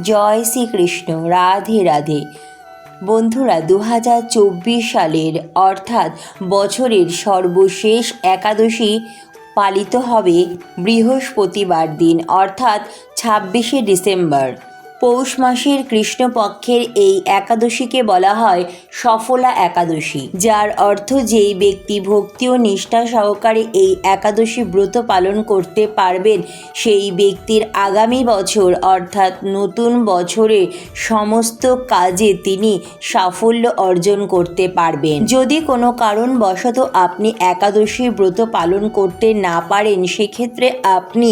জয় শ্রীকৃষ্ণ, রাধে রাধে। বন্ধুরা দু হাজার চব্বিশ সালের, অর্থাৎ বছরের সর্বশেষ একাদশী পালিত হবে বৃহস্পতিবার দিন, অর্থাৎ ছাব্বিশে ডিসেম্বর। পৌষ মাসের কৃষ্ণপক্ষের এই একাদশীকে বলা হয় সফলা একাদশী, যার অর্থ যেই ব্যক্তি ভক্তি ও নিষ্ঠা সহকারে এই একাদশী ব্রত পালন করতে পারবেন, সেই ব্যক্তির আগামী বছর অর্থাৎ নতুন বছরে সমস্ত কাজে তিনি সাফল্য অর্জন করতে পারবেন। যদি কোনো কারণবশত আপনি একাদশী ব্রত পালন করতে না পারেন, সেক্ষেত্রে আপনি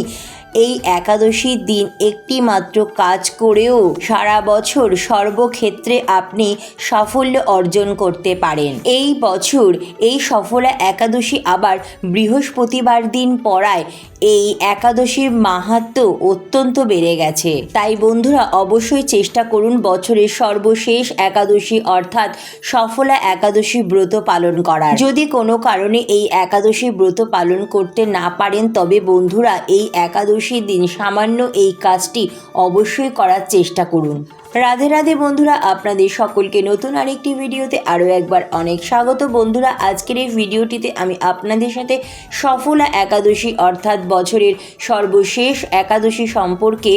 এই একাদশীর দিন একটি মাত্র কাজ করেও সারা বছর সর্বক্ষেত্রে আপনি সাফল্য অর্জন করতে পারেন। এই বছর এই সফলা একাদশী আবার বৃহস্পতিবার দিন পড়ায় এই একাদশীর মাহাত্ম অত্যন্ত বেড়ে গেছে। তাই বন্ধুরা অবশ্যই চেষ্টা করুন বছরের সর্বশেষ একাদশী অর্থাৎ সফলা একাদশী ব্রত পালন করার। যদি কোনো কারণে এই একাদশী ব্রত পালন করতে না পারেন, তবে বন্ধুরা এই একাদশীর দিন সামান্য এই কাজটি অবশ্যই করার চেষ্টা করুন। রাধে রাধে বন্ধুরা, আপনাদের সকলকে নতুন আরেকটি ভিডিওতে আরও একবার অনেক স্বাগত। বন্ধুরা, আজকের এই ভিডিওটিতে আমি আপনাদের সাথে সফলা একাদশী অর্থাৎ বছরের সর্বশেষ একাদশী সম্পর্কে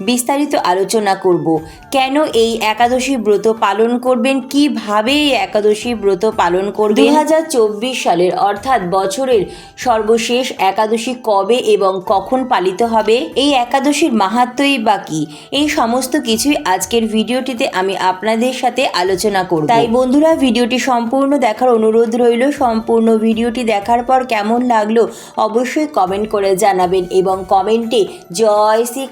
বিস্তারিত আলোচনা করব। কেন এই একাদশী ব্রত পালন করবেন? কীভাবে এই একাদশী ব্রত পালন করবেন? দু হাজার চব্বিশ সালের অর্থাৎ বছরের সর্বশেষ একাদশী কবে এবং কখন পালিত হবে? এই একাদশীর মাহাত্মই বা কি? এই সমস্ত কিছুই আজকের ভিডিওটিতে আমি আপনাদের সাথে আলোচনা করব। তাই বন্ধুরা, ভিডিওটি সম্পূর্ণ দেখার অনুরোধ রইল। সম্পূর্ণ ভিডিওটি দেখার পর কেমন লাগল অবশ্যই কমেন্ট করে জানাবেন এবং কমেন্টে জয় শ্রী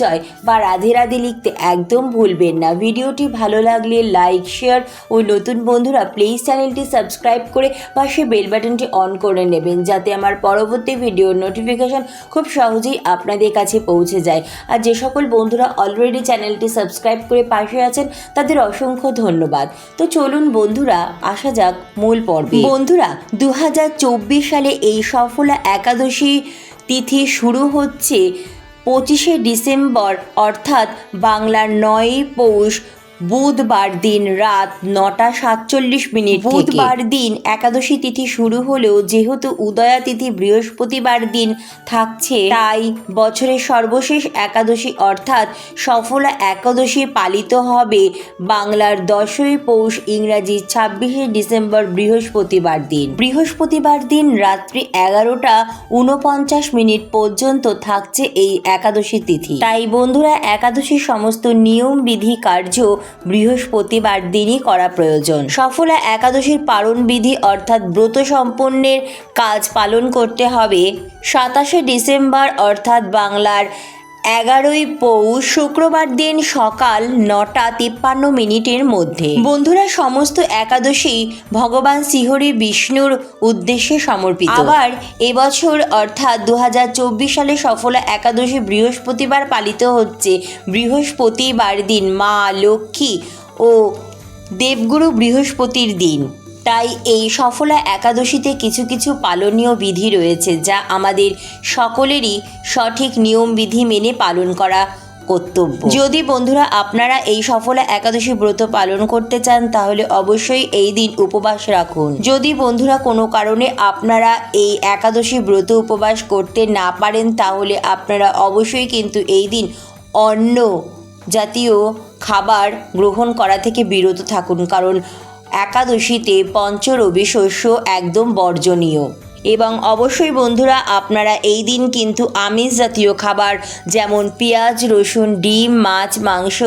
জয় বা রাধে রাধে লিখতে একদম ভুলবেন না। ভিডিওটি ভালো লাগলে লাইক, শেয়ার ও নতুন বন্ধুরা প্লিজ চ্যানেলটি সাবস্ক্রাইব করে পাশে বেল বাটনটি অন করে নেবেন যাতে আমার পরবর্তী ভিডিওর নোটিফিকেশন খুব সহজেই আপনাদের কাছে পৌঁছে যায়। আর যে সকল বন্ধুরা অলরেডি চ্যানেলটি সাবস্ক্রাইব করে পাশে আছেন, তাদের অসংখ্য ধন্যবাদ। তো চলুন বন্ধুরা, আসা যাক মূল পর্বে। বন্ধুরা দু হাজার চব্বিশ সালে এই সফলা একাদশী তিথি শুরু হচ্ছে। পঁচিশে ডিসেম্বর অর্থাৎ বাংলার নয় পৌষ বুধবার দিন রাত নটা সাতচল্লিশ মিনিট বুধবার দিন একাদশী তিথি শুরু হলেও যেহেতু উদয়া তিথি বৃহস্পতিবার দিন থাকছে, তাই বছরের সর্বশেষ একাদশী অর্থাৎ সফলা একাদশী পালিত হবে বাংলার দশই পৌষ ইংরাজি ছাব্বিশে ডিসেম্বর বৃহস্পতিবার দিন। বৃহস্পতিবার দিন রাত্রি এগারোটা উনপঞ্চাশ মিনিট পর্যন্ত থাকছে এই একাদশী তিথি। তাই বন্ধুরা, একাদশীর সমস্ত নিয়ম, বিধি, কার্য বৃহস্পতিবার দিনই করা প্রয়োজন। সফলা একাদশীর পালন বিধি অর্থাৎ ব্রত সম্পন্নের কাজ পালন করতে হবে সাতাশে ডিসেম্বর অর্থাৎ বাংলার এগারোই পৌষ শুক্রবার দিন সকাল নটা তিপ্পান্ন মিনিটের মধ্যে। বন্ধুরা, সমস্ত একাদশী ভগবান শ্রীহরি বিষ্ণুর উদ্দেশ্যে সমর্পিত। আবার এবছর অর্থাৎ দু হাজার চব্বিশ সালে সফলা একাদশী বৃহস্পতিবার পালিত হচ্ছে। বৃহস্পতিবার দিন মা লক্ষ্মী ও দেবগুরু বৃহস্পতির দিন। তাই এই সফলা একাদশীতে কিছু কিছু পালনীয় বিধি রয়েছে যা আমাদের সকলেরই সঠিক নিয়ম বিধি মেনে পালন করা কর্তব্য। যদি বন্ধুরা আপনারা এই সফলা একাদশী ব্রত পালন করতে চান, তাহলে অবশ্যই এই দিন উপবাস রাখুন। যদি বন্ধুরা কোনো কারণে আপনারা এই একাদশী ব্রত উপবাস করতে না পারেন, তাহলে আপনারা অবশ্যই কিন্তু এই দিন অন্ন জাতীয় খাবার গ্রহণ করা থেকে বিরত থাকুন। কারণ একাদশীতে পঞ্চরবি শস্য একদম বর্জনীয়। এবং অবশ্যই বন্ধুরা আপনারা এই দিন কিন্তু আমিষ জাতীয় খাবার যেমন পেঁয়াজ, রসুন, ডিম, মাছ, মাংস,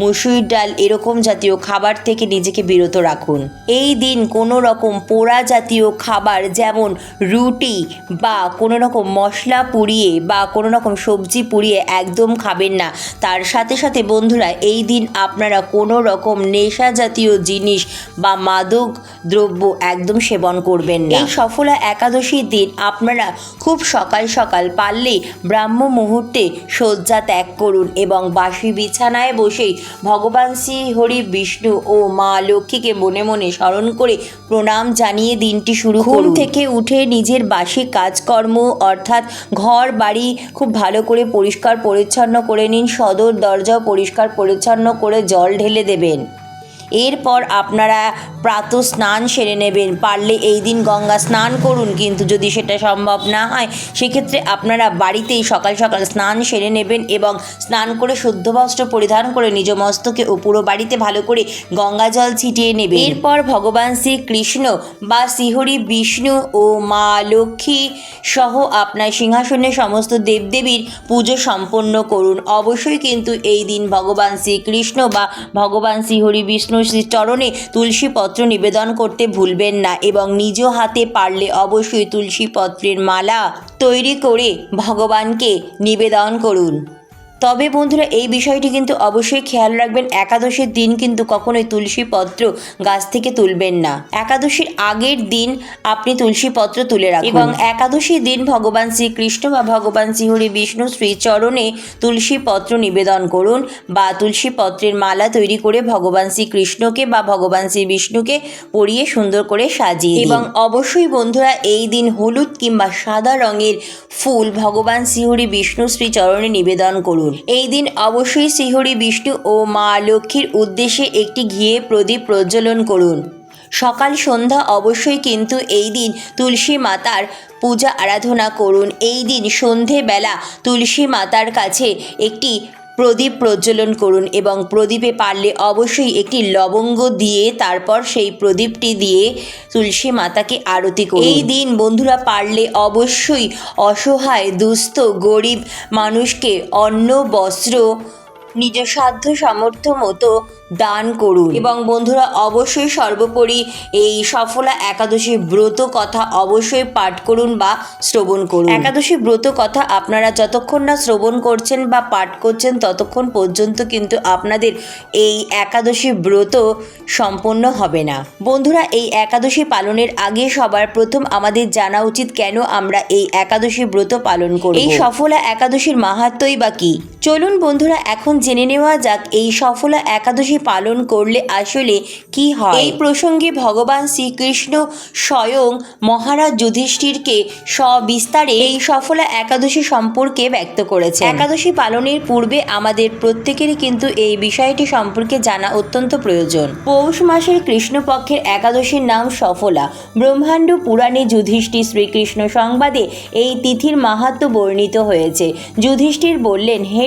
মুসুর ডাল এরকম জাতীয় খাবার থেকে নিজেকে বিরত রাখুন। এই দিন কোনো রকম পোড়া জাতীয় খাবার যেমন রুটি বা কোনো রকম মশলা পুড়িয়ে বা কোনো রকম সবজি পুড়িয়ে একদম খাবেন না। তার সাথে সাথে বন্ধুরা এই দিন আপনারা কোনো রকম নেশা জাতীয় জিনিস বা মাদক দ্রব্য একদম সেবন করবেন না। এই সফলা একাদশী একাদশীর দিন আপনারা খুব সকাল সকাল পারলে ব্রাহ্ম মুহূর্তে শয্যা ত্যাগ করুন এবং বাসি বিছানায় বসেই ভগবান শ্রী হরি বিষ্ণু ও মা লক্ষ্মীকে মনে মনে স্মরণ করে প্রণাম জানিয়ে দিনটি শুরু করুন। থেকে উঠে নিজের বাসি কাজকর্ম অর্থাৎ ঘর বাড়ি খুব ভালো করে পরিষ্কার পরিচ্ছন্ন করে নিন সদর দরজাও পরিষ্কার পরিচ্ছন্ন করে জল ঢেলে দেবেন। এরপর আপনারা প্রাত স্নান সেরে নেবেন। পারলে এই দিন গঙ্গা স্নান করুন, কিন্তু যদি সেটা সম্ভব না হয়, সেক্ষেত্রে আপনারা বাড়িতেই সকাল সকাল স্নান সেরে নেবেন এবং স্নান করে শুদ্ধ বস্ত্র পরিধান করে নিজ মস্তকে ও পুরো বাড়িতে ভালো করে গঙ্গা জল ছিটিয়ে নেবেন। এরপর ভগবান শ্রীকৃষ্ণ বা শ্রীহরি বিষ্ণু ও মা লক্ষ্মী সহ আপনার সিংহাসনে সমস্ত দেবদেবীর পুজো সম্পন্ন করুন। অবশ্যই কিন্তু এই দিন ভগবান শ্রীকৃষ্ণ বা ভগবান শ্রীহরি বিষ্ণু শ্রীচরণে তুলসী পত্র নিবেদন করতে ভুলবেন না এবং নিজ হাতে পারলে অবশ্যই তুলসী পত্রের মালা তৈরি করে ভগবানকে নিবেদন করুন। তবে বন্ধুরা এই বিষয়টি কিন্তু অবশ্যই খেয়াল রাখবেন একাদশীর দিন কিন্তু কখনোই তুলসী পত্র গাছ থেকে তুলবেন না। একাদশীর আগের দিন আপনি তুলসী পত্র তুলে রাখুন। এবং একাদশীর দিন ভগবান শ্রীকৃষ্ণ বা ভগবান শ্রীহরি বিষ্ণু শ্রীচরণে তুলসী পত্র নিবেদন করুন বা তুলসী পত্রের মালা তৈরি করে ভগবান শ্রীকৃষ্ণকে বা ভগবান শ্রী বিষ্ণুকে পরিয়ে সুন্দর করে সাজিয়ে এবং অবশ্যই বন্ধুরা এই দিন হলুদ কিংবা সাদা রঙের ফুল ভগবান শ্রীহরি বিষ্ণু শ্রীচরণে নিবেদন করুন। এই দিন অবশ্যই শ্রীহরি বিষ্ণু ও মা লক্ষ্মীর উদ্দেশ্যে একটি ঘিয়ে প্রদীপ প্রজ্বলন করুন। সকাল সন্ধ্যা অবশ্যই কিন্তু এই দিন তুলসী মাতার পূজা আরাধনা করুন। এই দিন সন্ধেবেলা তুলসী মাতার কাছে একটি প্রদীপ প্রজ্বলন করুন এবং প্রদীপে পারলে অবশ্যই একটি লবঙ্গ দিয়ে তারপর সেই প্রদীপটি দিয়ে তুলসী মাতাকে আরতি করুন। এই দিন বন্ধুরা পারলে অবশ্যই অসহায়, দুস্থ, গরিব মানুষকে অন্ন, বস্ত্র নিজ সাধ্য সামর্থ্য মতো দান করুন। এবং বন্ধুরা, অবশ্যই সর্বোপরি এই সফলা একাদশী ব্রত কথা অবশ্যই পাঠ করুন বা শ্রবণ করুন। একাদশী ব্রত কথা আপনারা যতক্ষণ না শ্রবণ করছেন বা পাঠ করছেন, ততক্ষণ পর্যন্ত কিন্তু আপনাদের এই একাদশী ব্রত সম্পন্ন হবে না। বন্ধুরা, এই একাদশী পালনের আগে সবার প্রথম আমাদের জানা উচিত কেন আমরা এই একাদশী ব্রত পালন করি এই সফলা একাদশীর মাহাত্মই বা কি? চলুন বন্ধুরা, এখন জেনে নেওয়া যাক এই সফলা একাদশী পালন করলে আসলে কি হয়। এই প্রসঙ্গে ভগবান শ্রীকৃষ্ণ স্বয়ং মহারাজ যুধিষ্ঠিরকে সবিস্তারে এই সফলা একাদশী সম্পর্কে ব্যক্ত করেছে একাদশী পালনের পূর্বে আমাদের প্রত্যেকেরই কিন্তু এই বিষয়টি সম্পর্কে জানা অত্যন্ত প্রয়োজন। পৌষ মাসের কৃষ্ণপক্ষের একাদশীর নাম সফলা। ব্রহ্মাণ্ড পুরাণে যুধিষ্ঠির শ্রীকৃষ্ণ সংবাদে এই তিথির মাহাত্ম বর্ণিত হয়েছে। যুধিষ্ঠির বললেন, হে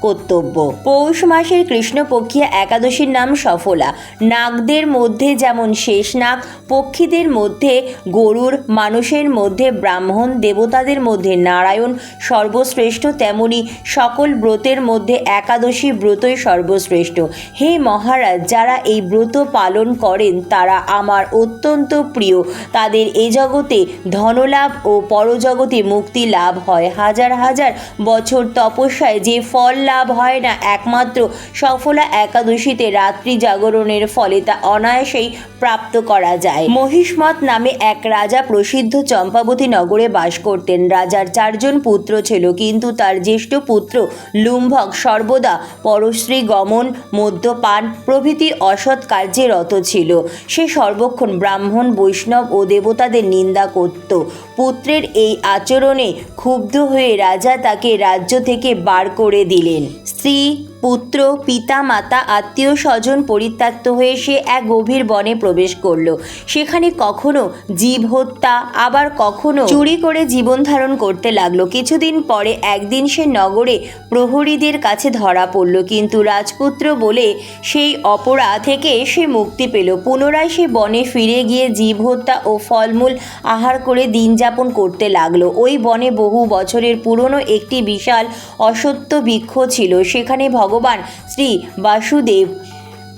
কর্তব্য। পৌষ মাসের কৃষ্ণপক্ষিয়া একাদশীর নাম সফলা। নাগদের মধ্যে যেমন শেষ নাগ, পক্ষীদের মধ্যে গরুর, মানুষের মধ্যে ব্রাহ্মণ, দেবতাদের মধ্যে নারায়ণ সর্বশ্রেষ্ঠ, তেমনি সকল ব্রতের মধ্যে একাদশী ব্রতই সর্বশ্রেষ্ঠ। হে মহারাজ, যারা এই ব্রত পালন করেন, তারা আমার অত্যন্ত প্রিয়। তাদের এ জগতে ধনলাভ ও পরজগতে মুক্তি লাভ হয়। হাজার হাজার বছর তপস্যায় যে ফল লাভ হয় না। একমাত্র সফলা একাদশীতে রাত্রি জাগরণের ফলে তা অনায়াসেই প্রাপ্ত করা যায়। মহিষ্মত নামে এক রাজা প্রসিদ্ধ চম্পাবতী নগরে বাস করতেন। রাজার চারজন পুত্র ছিল, কিন্তু তার জ্যেষ্ঠ পুত্র লুম্ভক সর্বদা পরশ্রী, গমন, মদ্যপান প্রভৃতি অসৎ কার্যে রত ছিল। সে সর্বক্ষণ ব্রাহ্মণ, বৈষ্ণব ও দেবতাদের নিন্দা করত। পুত্রের এই আচরণে ক্ষুব্ধ হয়ে রাজা তাকে রাজ্য থেকে বার করে দিলেন। স্ত্রী পুত্র, পিতা, মাতা, আত্মীয় স্বজন পরিত্যক্ত হয়ে সে এক গভীর বনে প্রবেশ করল। সেখানে কখনো জীব হত্যা, আবার কখনো চুরি করে জীবন ধারণ করতে লাগল। কিছুদিন পরে একদিন সে নগরে প্রহরীদের কাছে ধরা পড়ল, কিন্তু রাজপুত্র বলে সেই অপরাধ থেকে সে মুক্তি পেল। পুনরায় সে বনে ফিরে গিয়ে জীব হত্যা ও ফলমূল আহার করে দিন যাপন করতে লাগল। ওই বনে বহু বছরের পুরনো একটি বিশাল অসত্য বৃক্ষ ছিল। সেখানে ভগবান শ্রী বাসুদেব।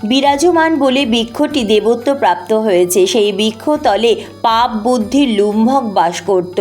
বিরাজমান বলে বৃক্ষটি দেবত্ব প্রাপ্ত হয়েছে। সেই বৃক্ষতলে পাপ বুদ্ধির লুম্ভক বাস করত।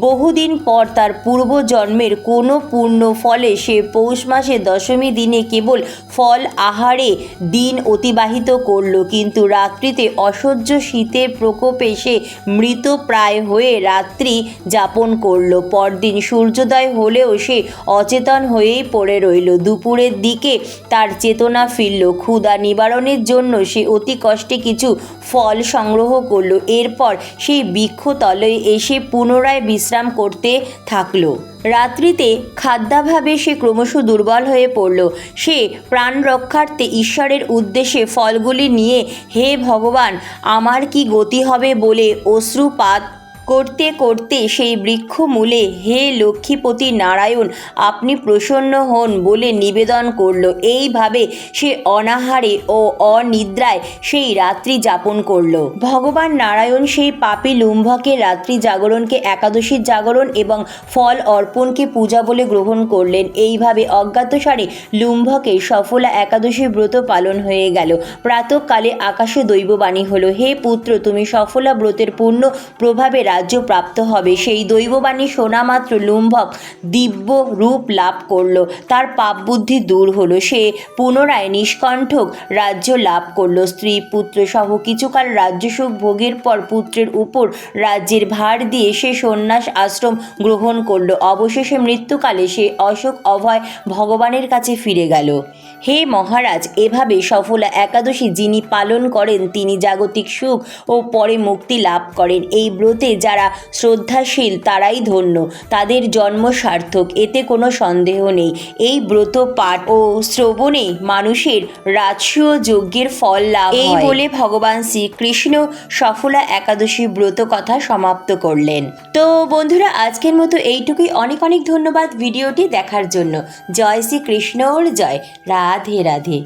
বহুদিন পর তার পূর্বজন্মের কোনো পূর্ণ ফলে সে পৌষ মাসে দশমী দিনে কেবল ফল আহারে দিন অতিবাহিত করল। কিন্তু রাত্রিতে অসহ্য শীতের প্রকোপে সে মৃত প্রায় হয়ে রাত্রি যাপন করল। পরদিন সূর্যোদয় হলেও সে অচেতন হয়েই পড়ে রইল। দুপুরের দিকে তার চেতনা ফিরল। ক্ষুধা নিবারণের জন্য সে অতি কষ্টে কিছু ফল সংগ্রহ করল। এরপর সেই বৃক্ষতলে এসে পুনরায় বিশ্রাম করতে থাকল। রাত্রিতে খাদ্যাভাবে সে ক্রমশ দুর্বল হয়ে পড়ল। সে প্রাণ রক্ষার্থে ঈশ্বরের উদ্দেশ্যে ফলগুলি নিয়ে, হে ভগবান, আমার কি গতি হবে? বলে অশ্রুপাত করতে করতে সেই বৃক্ষ মূলে হে লক্ষ্মীপতি নারায়ণ, আপনি প্রসন্ন হন বলে নিবেদন করল। এইভাবে সে অনাহারে ও অনিদ্রায় সেই রাত্রি যাপন করল। ভগবান নারায়ণ সেই পাপী লুম্ভকে রাত্রি জাগরণকে একাদশীর জাগরণ এবং ফল অর্পণকে পূজা বলে গ্রহণ করলেন। এইভাবে অজ্ঞাতসারে লুম্ভকে সফলা একাদশী ব্রত পালন হয়ে গেল। প্রাতকালে আকাশে দৈববাণী হলো, হে পুত্র, তুমি সফলা ব্রতের পূর্ণ প্রভাবে রাজ্য প্রাপ্ত হবে। সেই দৈববাণী শোনা মাত্র লুম্ভক দিব্য রূপ লাভ করল। তার পাপ বুদ্ধি দূর হলো। সে পুনরায় নিষ্কণ্ঠক রাজ্য লাভ করল। স্ত্রী পুত্র সহ কিছুকাল রাজ্যসুখ ভোগের পর পুত্রের উপর রাজ্যের ভার দিয়ে সে সন্ন্যাস আশ্রম গ্রহণ করল। অবশেষে মৃত্যুকালে সে অশোক অভয় ভগবানের কাছে ফিরে গেল। হে মহারাজ, এভাবে সফলা একাদশী যিনি পালন করেন, তিনি জাগতিক সুখ ও পরে মুক্তি লাভ করেন। এই ব্রতে যারা শ্রদ্ধাশীল তারাই ধন্য। তাদের জন্ম সার্থক এতে কোনো সন্দেহ নেই। এই ব্রত পাঠ ও শ্রবণে মানুষের রাজসূয় যজ্ঞের ফল লাভ এই বলে ভগবান শ্রীকৃষ্ণ সফলা একাদশী ব্রত কথা সমাপ্ত করলেন। তো বন্ধুরা আজকের মতো এইটুকুই। অনেক অনেক ধন্যবাদ ভিডিওটি দেখার জন্য। জয় শ্রীকৃষ্ণর জয়। রাধে রাধে।